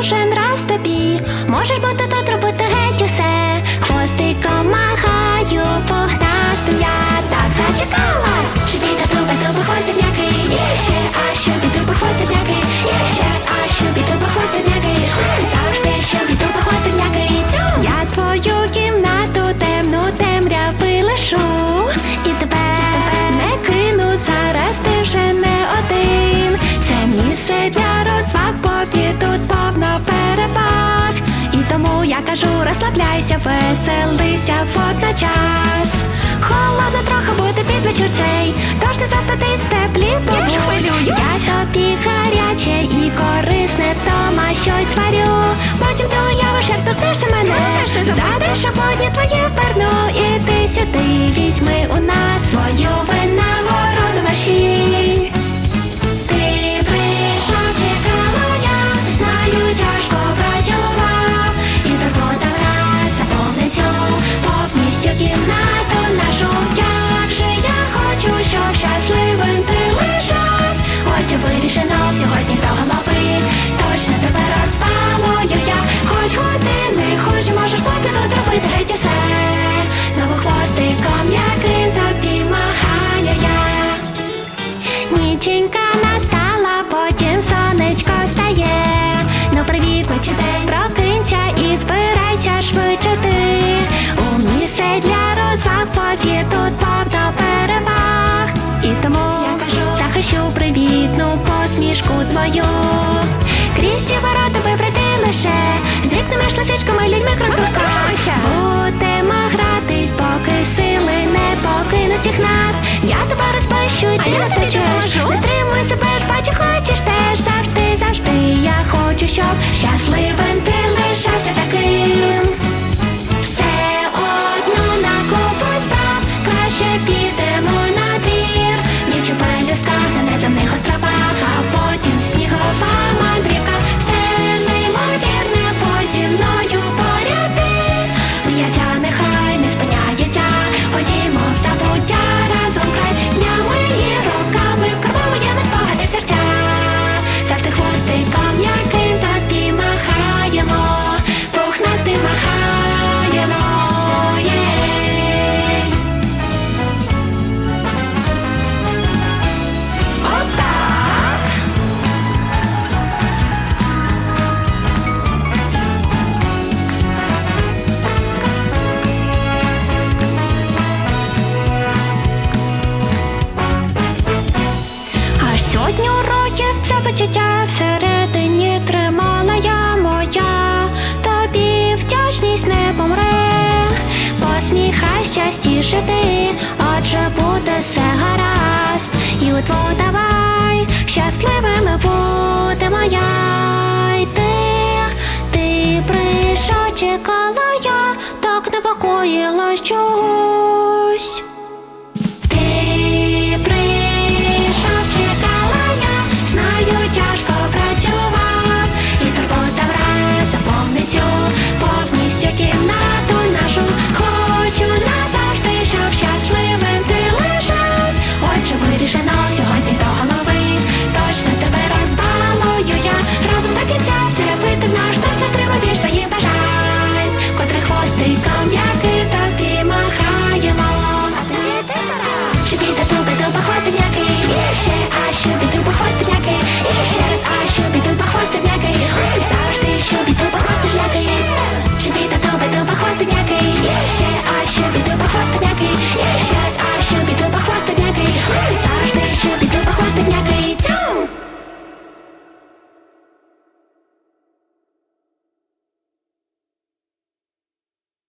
кожен раз тобі. Можеш бути тут робити геть усе. Кажу, розслабляйся, веселися водночас. Холодно трохи буде під вечір цей, тож не застатись теплі Я ж хвилююсь. Я тобі гаряче і корисне, Тома щось варю. Потім ти уявиш, як торкнешся мене. забудь. Задиш ободні твоє перно, і ти сюди візьми у Ніченька настала, потім сонечко стає. Ну привіт, вечір день, прокинься і збирайся швидше ти. У місце для розваг повір тут повно переваг. І тому я кажу, захищу привітну посмішку твою. Крізь ці ворота вибрати лише зникнемеш лисичками, людьми кроківка. Частіше ти, адже буде все гаразд, і у твого давай щасливими будемо я й ти, ти прийшов, чекала я, так непокоїлась чогось.